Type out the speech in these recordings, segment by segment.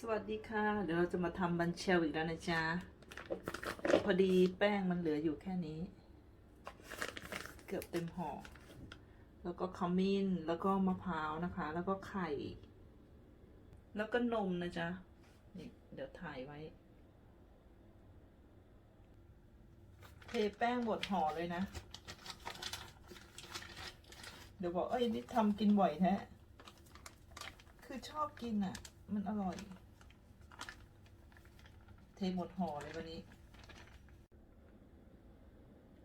สวัสดีค่ะ เดี๋ยวเราจะมาทำบันเชลอีกแล้วนะจ๊ะ พอดีแป้งมันเหลืออยู่แค่นี้ เกือบเต็มห่อ แล้วก็ขมิ้น แล้วก็มะพร้าวนะคะ แล้วก็ไข่ แล้วก็นมนะจ๊ะ นี่เดี๋ยวถ่ายไว้ เทแป้งหมดห่อเลยนะ เดี๋ยวบอกเอ้ยนี่ทำกินบ่อยแท้ คือชอบกินอะมันอร่อย เทหมดห่อเลยวันนี้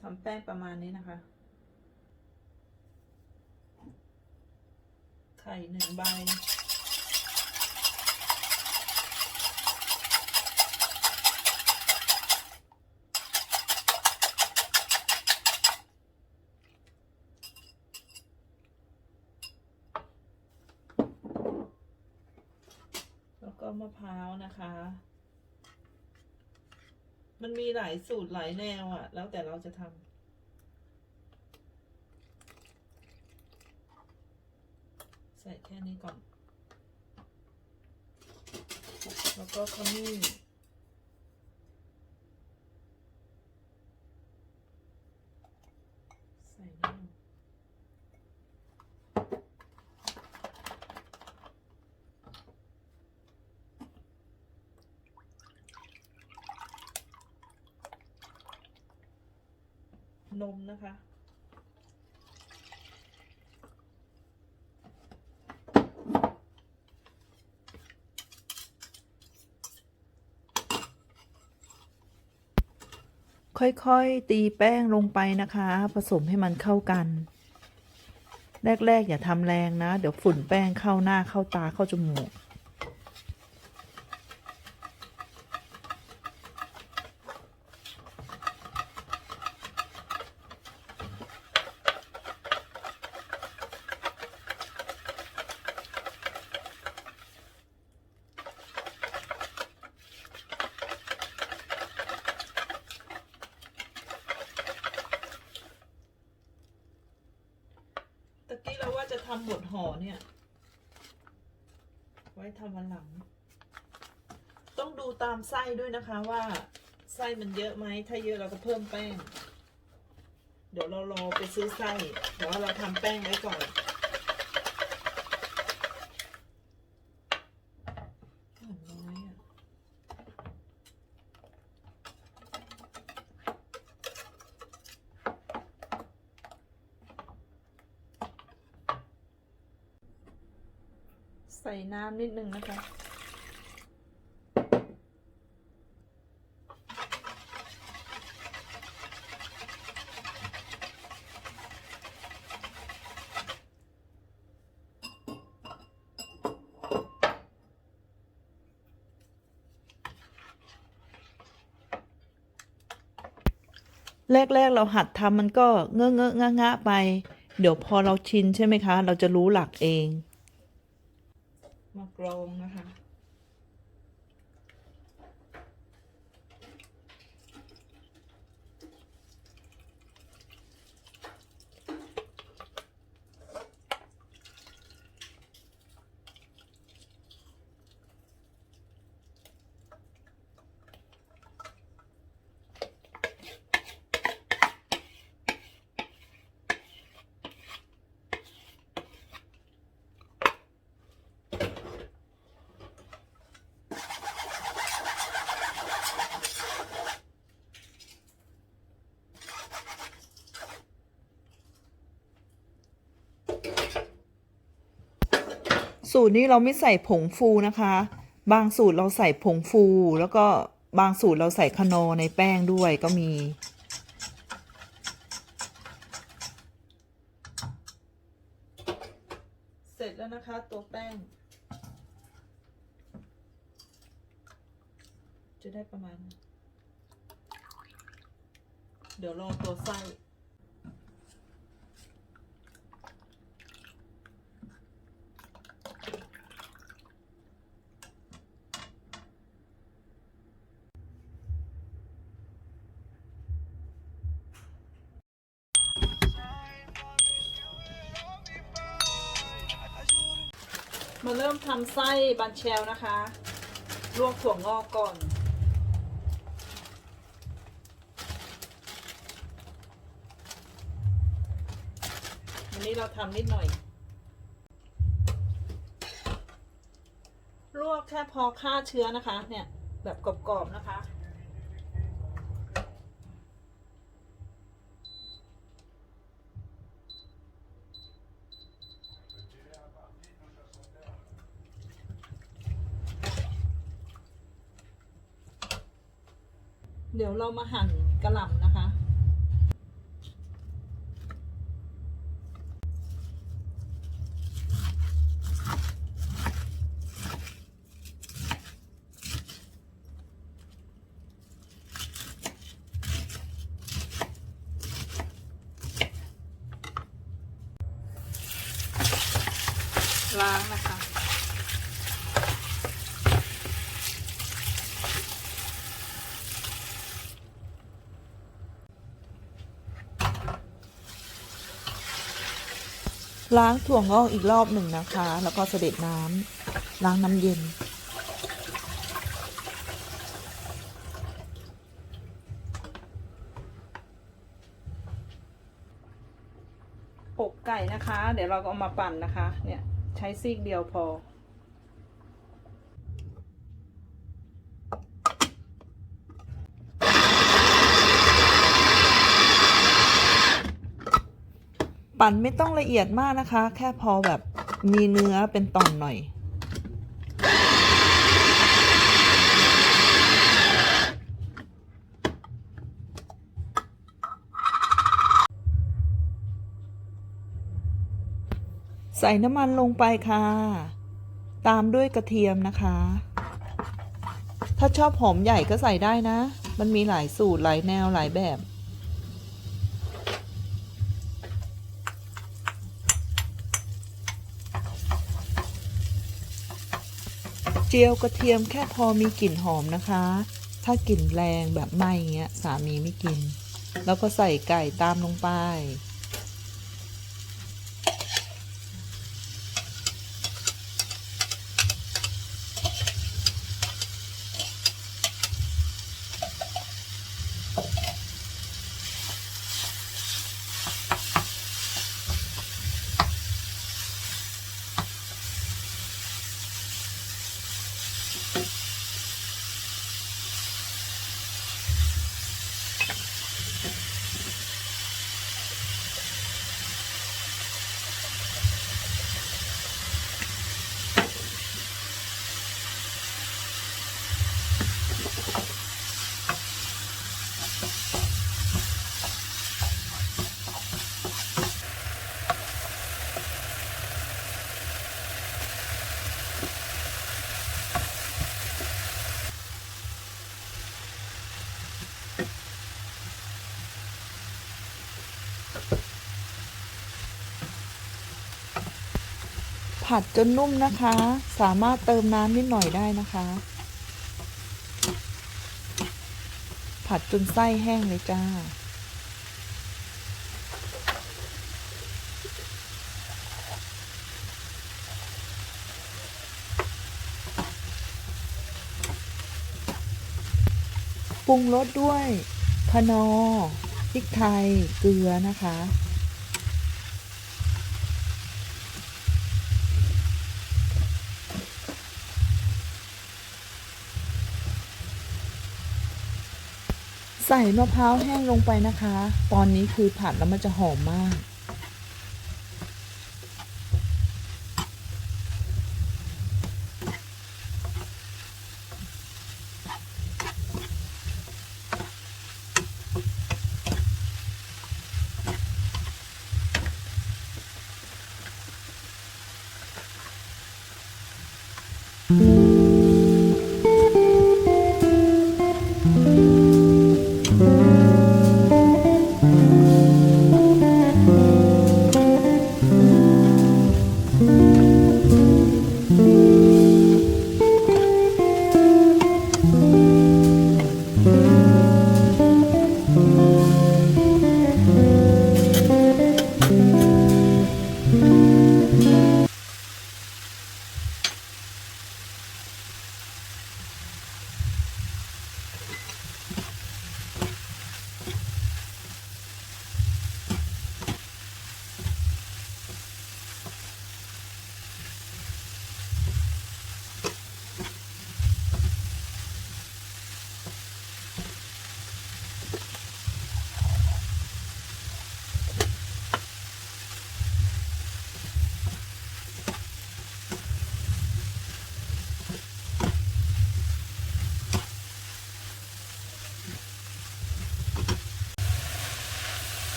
ทำแป้งประมาณนี้นะคะ ไข่หนึ่งใบแล้วก็มะพร้าวนะคะ มันมีหลายสูตรหลายแนวอะ่ะ แล้วแต่เราจะทำใส่แค่นี้ก่อน แล้วก็ขมิ้นใส่นี่ลง นมนะคะค่อยๆ ตีแป้งลงไปนะคะ ผสมให้มันเข้ากัน แรก ๆ อย่าทำแรงนะ เดี๋ยวฝุ่นแป้งเข้าหน้าเข้าตาเข้าจมูก ตะกี้เราว่าจะ ทำบทห่อเนี่ย ไว้ทำวันหลัง ต้องดูตามไส้ด้วยนะคะว่า ไส้มันเยอะไหม ถ้าเยอะเราก็เพิ่มแป้ง เดี๋ยวเรารอไปซื้อไส้แต่ว่าเราทำแป้งไว้ก่อนอ่อนน้อยอะ ใส่น้ำนิดนึงนะคะ แรก ๆ เราหัดทำมันก็เงอะเงอะงะงะไป เดี๋ยวพอเราชินใช่ไหมคะ เราจะรู้หลักเอง สูตรนี้เราไม่ใส่ผงฟูนะคะ บางสูตรเราใส่ผงฟู แล้วก็บางสูตรเราใส่คนอในแป้งด้วยก็มี เสร็จแล้วนะคะตัวแป้ง จะได้ประมาณ เดี๋ยวรอตัวไส้ มาเริ่มทำไส้บันเชลนะคะ ลวกถั่วงอกก่อน วันนี้เราทำนิดหน่อย ลวกแค่พอฆ่าเชื้อนะคะ เนี่ย แบบกรอบๆนะคะ เดี๋ยวเรามาหั่นกระหล่ำนะคะ ล้างนะคะ ล้างถั่วงอกอีกรอบหนึ่งนะคะ แล้วก็เสด็จน้ำล้างน้ำเย็น อกไก่นะคะ เดี๋ยวเราก็เอามาปั่นนะคะ เนี่ย ใช้ซีกเดียวพอ ปั่นไม่ต้องละเอียดมากนะคะ แค่พอแบบมีเนื้อเป็นตอนหน่อย ใส่น้ำมันลงไปค่ะ ตามด้วยกระเทียมนะคะ ถ้าชอบหอมใหญ่ก็ใส่ได้นะ มันมีหลายสูตรหลายแนวหลายแบบ เจียวกระเทียมแค่พอมีกลิ่นหอมนะคะ ถ้ากลิ่นแรงแบบไหม้เงี้ยสามีไม่กิน แล้วก็ใส่ไก่ตามลงไป ผัดจนนุ่มนะคะ สามารถเติมน้ำนิดหน่อยได้นะคะ ผัดจนไส้แห้งเลยจ้า ปรุงรสด้วยคนอพริกไทย เกลือนะคะ ส่มะพร้าวแห้งลงไปนะคะ ตอนนี้คือผัดแล้วมันจะหอมมากพ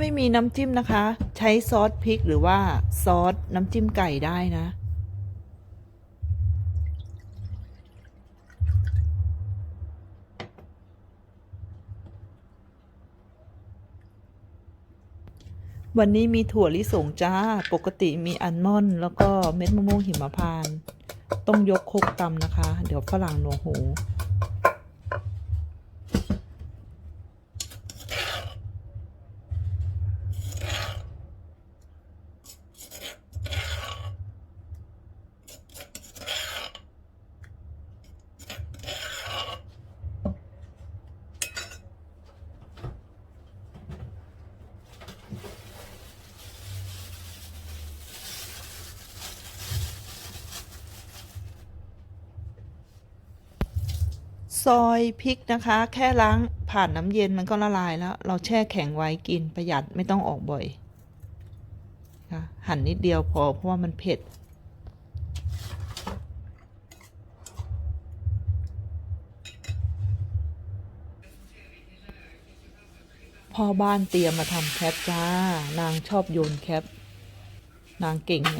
ไม่มีน้ำจิ้มนะคะ ใช้ซอสพริกหรือว่าซอสน้ำจิ้มไก่ได้นะวันนี้มีถั่วลิสงจ้า ปกติมีอัลมอนด์แล้วก็เม็ดมะม่วงหิมพานต์ต้องยกคกตำนะคะ เดี๋ยวฝรั่งหนวกหู ซอยพริกนะคะ แค่ล้างผ่านน้ำเย็นมันก็ละลายแล้ว เราแช่แข็งไว้กินประหยัดไม่ต้องออกบ่อยค่ะหั่นนิดเดียวพอเพราะว่ามันเผ็ด พ่อบ้านเตรียมมาทำแคปจ้า นางชอบโยนแคป นางเก่งไง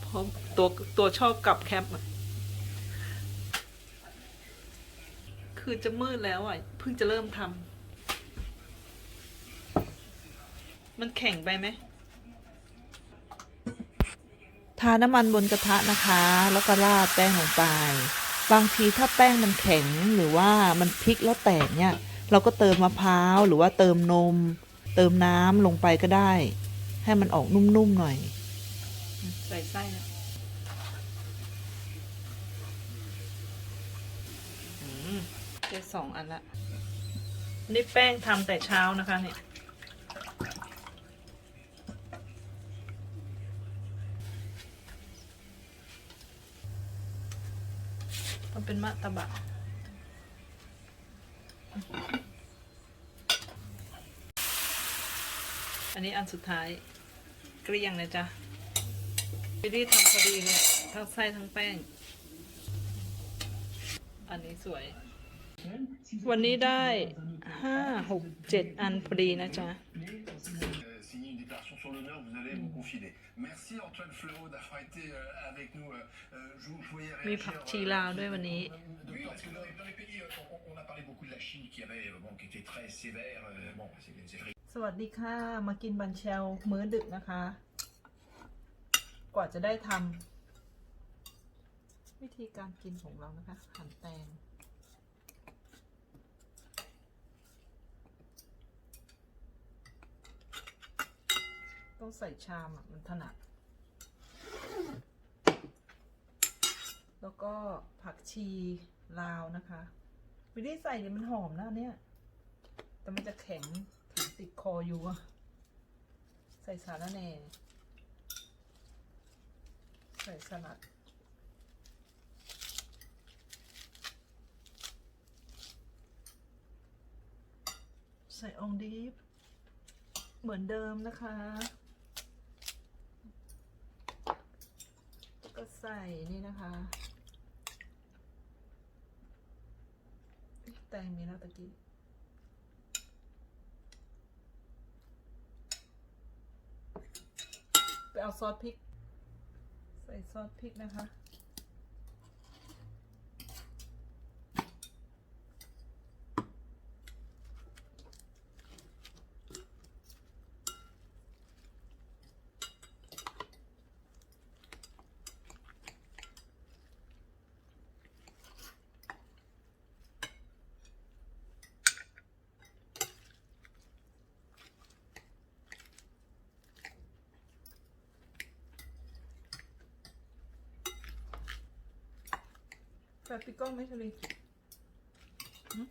เพราะตัวตัวชอบกลับแคปอะ คือจะมืดแล้วอะเพิ่งจะเริ่มทำมันแข็งไปไหมทาน้ำมันบนกระทะนะคะ แล้วก็ราดแป้งลงไป บางทีถ้าแป้งมันแข็งหรือว่ามันพลิกแล้วแตกเนี่ย เราก็เติมมะพร้าวหรือว่าเติมนม เติมน้ำลงไปก็ได้ ให้มันออกนุ่มๆหน่อย ใส่ไส้นะ ได้สองอันละ นี่แป้งทำแต่เช้านะคะเนี่ย มันเป็นมะตะบะอันนี้อันสุดท้ายเกลี้ยงเลยจ้ะวิธีทำพอดีเลยทั้งไส้ทั้งแป้ง อันนี้สวย วันนี้ได้ห้าหกเจ็ดอันพอดีนะจ๊ะ Euh, signer une déclaration sur l'honneur, vous allez vous confiler. Merci Antoine Fleureau d'avoir été euh, avec nous. euh, euh, je, vous- je voyais มี réagir, ผัก euh, ชีลาวด้วยวันนี้ Oui, parce que dans les, dans les pays, euh, on, on a parlé beaucoup de la Chine qui avait, euh, bon, qui était très sévère. euh, bon, c'est c'est vrai. สวัสดีค่ะ มากินบันเชลมื้อดึกนะคะ กว่าจะได้ทำวิธีการกินของเรานะคะ หั่นแตง ต้องใส่ชามอะ มันถนัด แล้วก็ผักชีลาวนะคะวิธีใส่เนี่ยมันหอมนะเนี่ย แต่มันจะแข็งแข็งติดคออยู่อะใส่สาระแหน่ ใส่สลัดใส่องดีฟเหมือนเดิมนะคะ ก็ใส่นี่นะคะแตงมีแล้วตะกี้ไปเอาซอสพริก ใส่ซอสพริกนะคะ ใส่ปิกก้องไหมชลีหึ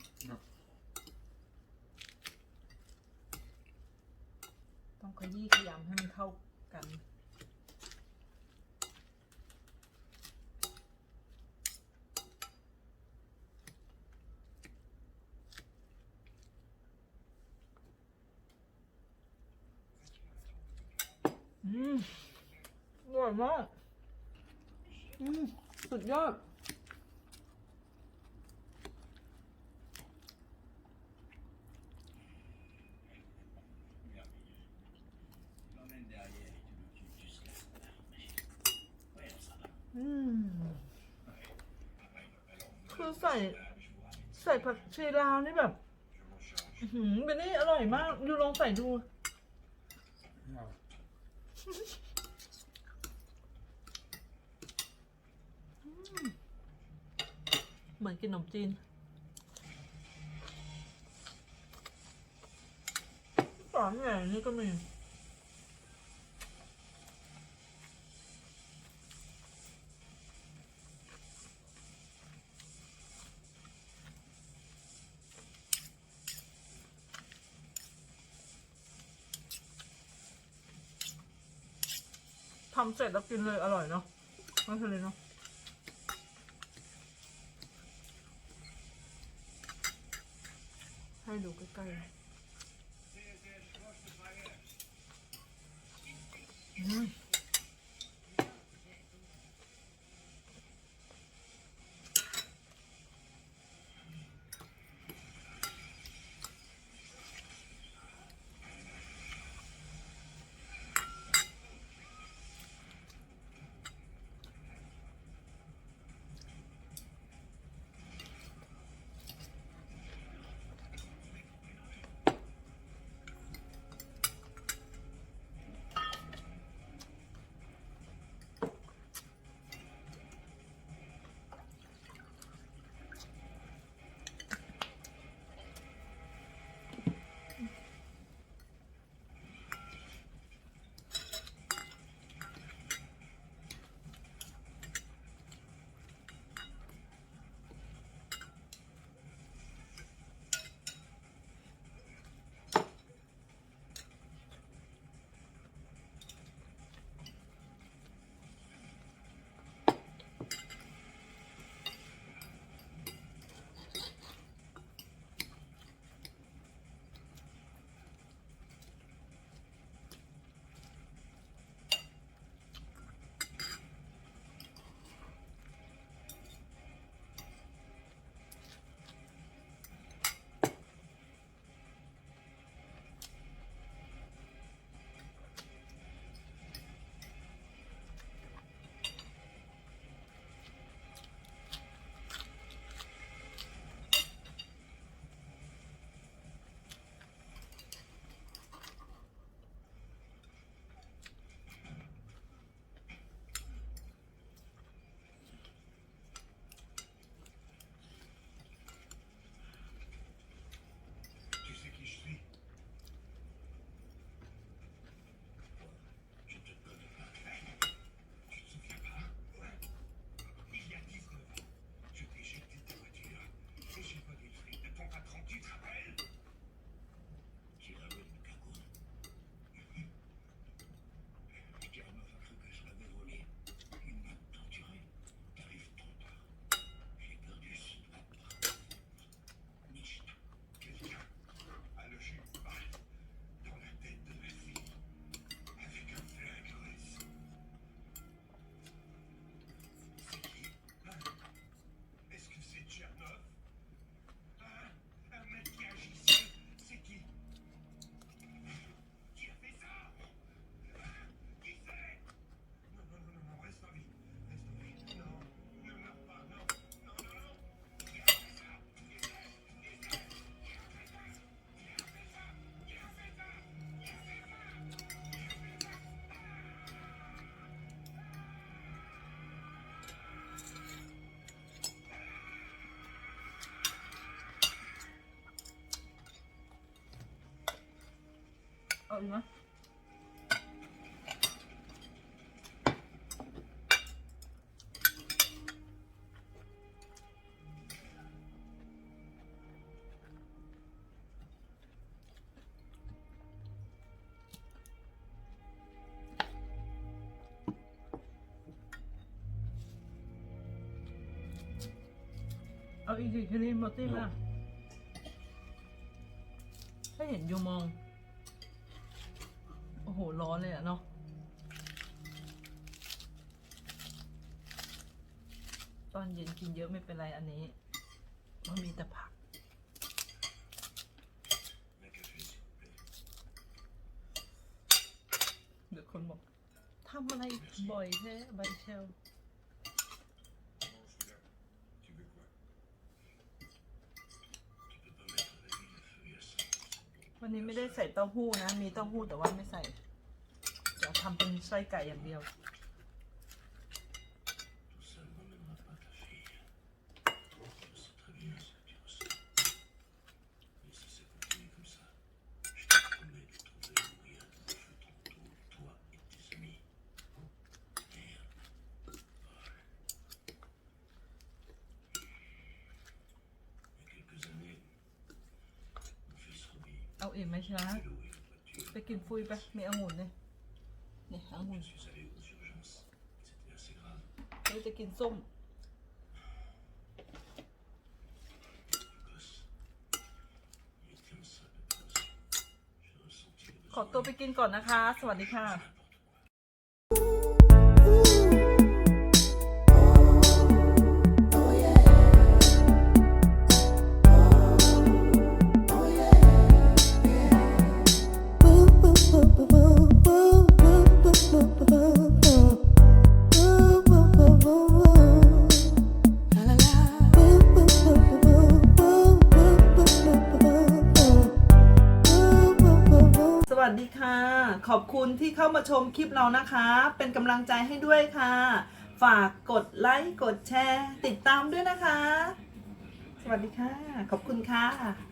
ต้องขยี้ขยำให้มันเข้ากันอืมอร่อยมากอืมสุดยอด อ ใส่ใส่ผักชีลาวนี่แบบอื้อหืมเป็นนี่อร่อยมาก ดูลองใส่ดู Ja. เหมือนกินขนมจีนสอนใหญ่นี่ก็มีำเสร็จแล้วกินเลยอร่อยเนาะไม่เลยเนาะให้ดูใกล้ๆอืม เอาอีกไหมเอาอีกที โอ้โห ร้อนเลยอะเนาะตอนเย็นกินเยอะไม่เป็นไรอันนี้มันมีแต่ผัก เดี๋ยวคนบอกทำอะไรบ่อยแท้ใบเชล วันนี้ไม่ได้ใส่เต้าหู้นะ มีเต้าหู้แต่ว่าไม่ใส่จะทำเป็นไส้ไก่อย่างเดียว อิ่มไหมชนะไปกินฟุยไปมีองุ่นเลยนี่องุ่นเราจะกินส้มขอตัวไปกินก่อนนะคะ สวัสดีค่ะ คุณที่เข้ามาชมคลิปเรานะคะ เป็นกำลังใจให้ด้วยค่ะ ฝากกดไลค์ กดแชร์ ติดตามด้วยนะคะ สวัสดีค่ะ ขอบคุณค่ะ